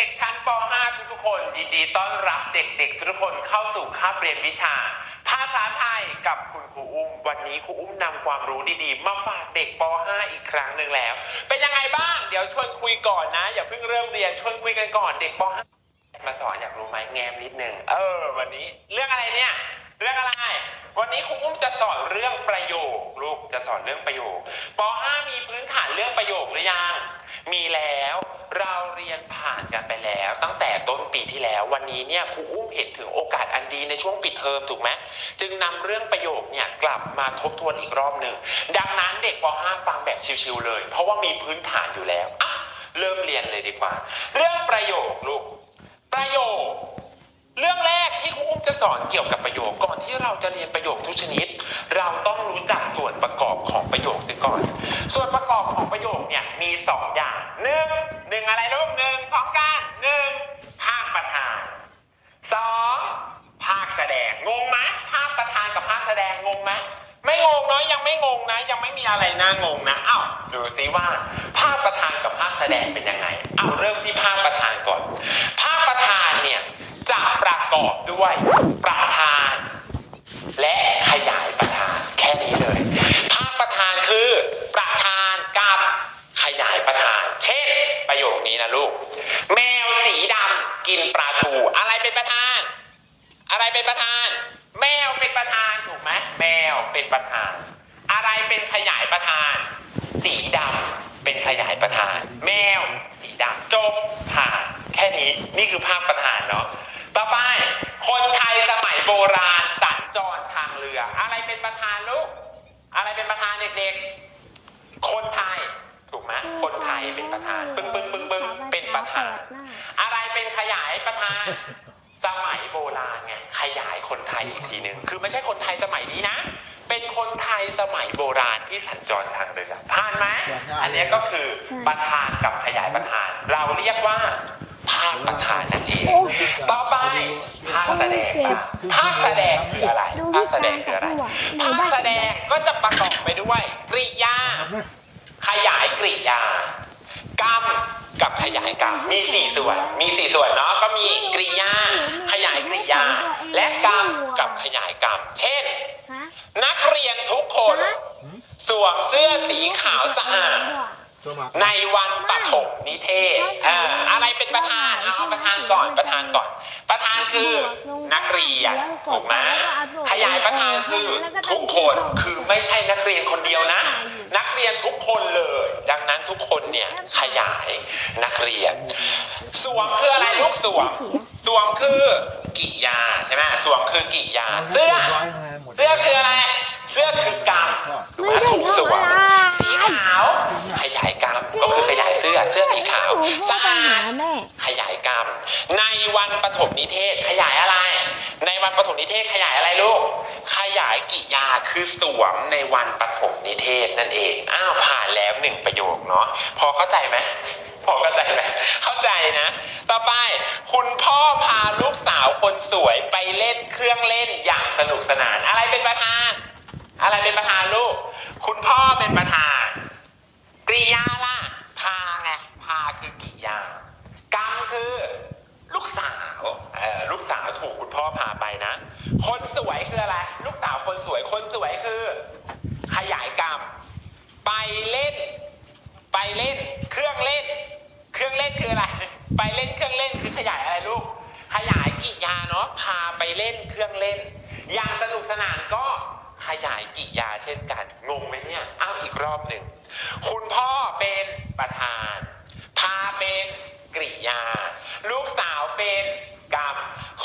ด็กๆ ชั้นป .5 ทุกๆ คนยินดีต้อนรับเด็กๆ ทุกๆ คนเข้าสู่คาบเรียนวิชา ภาษาไทยกับคุณครูอุ้ม วันนี้ครูอุ้มนำความรู้ดีๆ มาฝากเด็กป .5 อีกครั้งหนึ่งแล้ว เป็นยังไงบ้าง เดี๋ยวชวนคุยก่อนนะ อย่าเพิ่งเริ่มเรียนชวนคุยกันก่อนเด็กป .5 มาสอนอยากรู้ไหมแงมนิดนึงเออ วันนี้เรื่องอะไรเนี่ยเรื่องอะไร วันนี้ครูอุ้มจะสอนเรื่องประโยค ลูกจะสอนเรื่องประโยคป .5 มีพื้นฐานเรื่องประโยคหรือยังมีแล้ว เราเรียนผ่านกันไปแล้ว ตั้งแต่ต้นปีที่แล้ว วันนี้เนี่ยครูอุ้มเห็นถึงโอกาสอันดีในช่วงปิดเทอมถูกไหมจึงนำเรื่องประโยคเนี่ยกลับมาทบทวนอีกรอบหนึ่งดังนั้นเด็กป .5 ฟังแบบชิวๆเลย เพราะว่ามีพื้นฐานอยู่แล้วอะเริ่มเรียนเลยดีกว่า เรื่องประโยคลูกประโยค เรื่องแรกที่ครูอุ้มจะสอนเกี่ยวกับประโยคก่อนที่เราจะเรียนประโยคทุกชนิด เราต้องรู้จักส่วนประกอบของประโยคเสียก่อน ส่วนประกอบของประโยคเนี่ยมีสองอย่าง ยังไม่มีอะไรน่างงนะอ้าวดูซิว่า ภาคประธานกับภาคแสดงเป็นยังไงเอาเริ่มที่ภาคประธานก่อน ภาคประธานเนี่ยจะประกอบด้วยประธาน และขยายประธานแค่นี้เลย ภาคประธานคือประธานกับขยายประธาน เช่น ประโยคนี้นะลูก แมวสีดำกินปลาทูอะไรเป็นประธาน อะไรเป็นประธาน แมวเป็นประธานถูกไหมแมวเป็นประธาน อะไรเป็นขยายประธาน สีดำเป็นขยายประธาน แมว สีดำจบผ่านแค่นี้นี่คือภาพประธานเนาะต่อไปคนไทยสมัยโบราณสัญจรทางเรือ อะไรเป็นประธานลูกอะไรเป็นประธานเด็กๆคนไทยถูกไหมคนไทยเป็นประธานปึ้งปึ้งปึ้งปึ้งเป็นประธาน อะไรเป็นขยายประธาน สมัยโบราณไงขยายคนไทยอีกทีหนึ่งคือไม่ใช่คนไทยสมัยนี้นะ ราณที่สัญจรทางเรือผ่านไหมอันเนี้ยก็คือประธานกับขยายประธาน เราเรียกว่าภาคประธานนั่นเอง ต่อไปภาคแสดงบ้างภาคแสดงคืออะไรภาคแสดงคืออะไรภาคแสดงก็จะประกอบไปด้วยกริยา ขยายกริยากรรมกับขยายกรรมมีสี่ส่วน มีสี่ส่วนเนาะก็มีกริยา ขยายกริยา และกรรมกับขยายกรรม เช่นฮะนัก เรียนทุกคน สวมเสื้อสีขาวสะอาด ในวันปฐมนิเทศเอ่ออะไรเป็นประธานเอาเอาประธานก่อนประธานก่อน ประธานคือนักเรียนถูกไหมขยายประธานคือทุกคนคือไม่ใช่นักเรียนคนเดียวนะ นักเรียนทุกคนเลย ดังนั้นทุกคนเนี่ยขยายนักเรียน สวมคืออะไรลูกสวมสวมคือกิยาใช่ไหมสวมคือกิยาเสื้อเสื้อคืออะไร เสื้อคือกรรมถูกไหมถูกสวมสีขาว ขยายกรรมก็คือขยายเสื้อเสื้อสีขาวสะอาดแม่ขยายกรรมในวันปฐมนิเทศขยายอะไร ในวันปฐมนิเทศขยายอะไรลูกขยายกิยาคือสวมในวันปฐมนิเทศนั่นเองอ้าวผ่านแล้วหนึ่งประโยคเนาะพอเข้าใจไหมพอเข้าใจไหมเข้าใจนะ ต่อไปคุณพ่อพาลูกสาวคนสวยไปเล่นเครื่องเล่นอย่างสนุกสนาน อะไรเป็นประธาน อะไรเป็นประธานลูก คุณพ่อเป็นประธาน กริยาล่ะ พาไง พาคือกิยา กรรมคือ ลูกสาวเออลูกสาวถูกคุณพ่อพาไปนะ คนสวยคืออะไร ลูกสาวคนสวย คนสวยคือ ขยายกรรม ไปเล่น ไปเล่น เครื่องเล่น เครื่องเล่นคืออะไร ไปเล่นเครื่องเล่นคือขยายอะไรลูก ขยายกิยาเนาะ พาไปเล่นเครื่องเล่น อย่างสนุกสนานก็ ขยายกิยาเช่นกัน งงไหมเนี่ยอ้าวอีกรอบหนึ่ง คุณพ่อเป็นประธาน พาเป็นกริยา ลูกสาวเป็นกรรม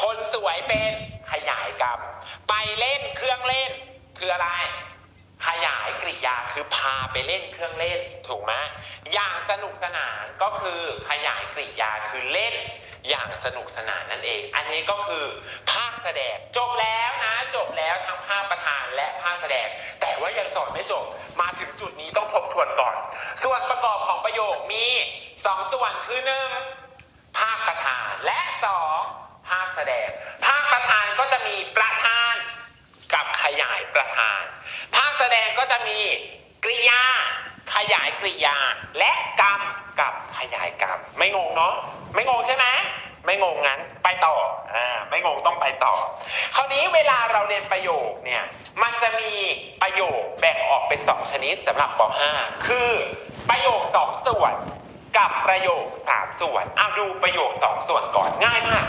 คนสวยเป็นขยายกรรม ไปเล่นเครื่องเล่นคืออะไร ขยายกริยาคือพาไปเล่นเครื่องเล่นถูกไหมอย่างสนุกสนานก็คือขยายกริยาคือเล่น อย่างสนุกสนานนั่นเอง อันนี้ก็คือภาคแสดงจบแล้วนะ จบแล้วทั้งภาคประธานและภาคแสดง แต่ว่ายังสอนไม่จบ มาถึงจุดนี้ต้องทบทวนก่อน ส่วนประกอบของประโยคมีสองส่วนคือหนึ่งภาคประธานและสองภาคแสดง ภาคประธานก็จะมีประธานกับขยายประธาน ภาคแสดงก็จะมีกริยา ขยายกริยา และกรรมกับขยายกรรม ไม่งงเนาะ ไม่งงใช่ไหมไม่งงงั้นไปต่ออ่าไม่งงต้องไปต่อ คราวนี้เวลาเราเรียนประโยคเนี่ยมันจะมีประโยคแบ่งออกเป็น 2 ชนิดสำหรับป .5 คือประโยค 2 ส่วน กับประโยค 3 ส่วนเอาดูประโยค 2 ส่วนก่อนง่ายมาก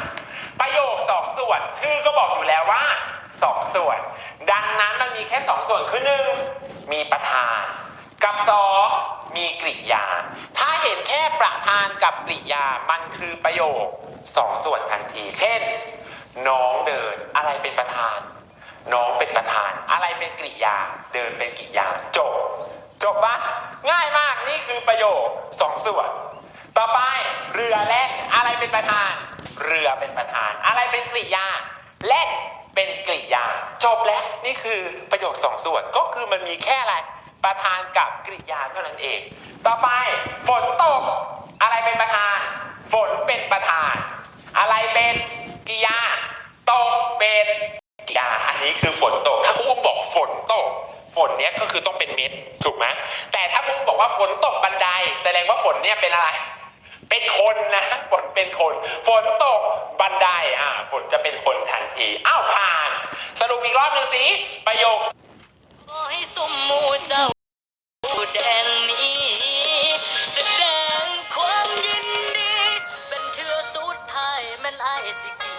ประโยค 2 ส่วนชื่อก็บอกอยู่แล้วว่า 2 ส่วน ดังนั้นมันมีแค่ 2 ส่วนคือ 1 มีประธาน กับ 2 มีกริยาถ้า เห็นแค่ประธานกับกริยา มันคือประโยค2ส่วนทันที เช่น น้องเดินอะไรเป็นประธาน น้องเป็นประธาน อะไรเป็นกริยา เดินเป็นกริยา จบ จบปะง่ายมากนี่คือประโยคสองส่วน ต่อไปเรือแล่นอะไรเป็นประธาน เรือเป็นประธาน อะไรเป็นกริยา แล่นเป็นกริยา จบแล้วนี่คือประโยคสองส่วนก็คือมันมีแค่อะไรประธานกับกริยาเท่านั้นเอง ต่อไปฝนตก อะไรเป็นประธาน ฝนเป็นประธาน อะไร เป็นกิยาตกเป็นกิยาอันนี้คือฝนตก ถ้าคุณอุ้มบอกฝนตก ฝนเนี้ยก็คือต้องเป็นเม็ดถูกไหมแต่ถ้าคุณบอกว่าฝนตกบันได แสดงว่าฝนเนี่ยเป็นอะไร เป็นคนนะฝนเป็นคน ฝนตกบันไดอ่าฝนจะเป็นคนทันทีอ้าวผ่าน สรุปอีกรอบหนึ่งสิประโยค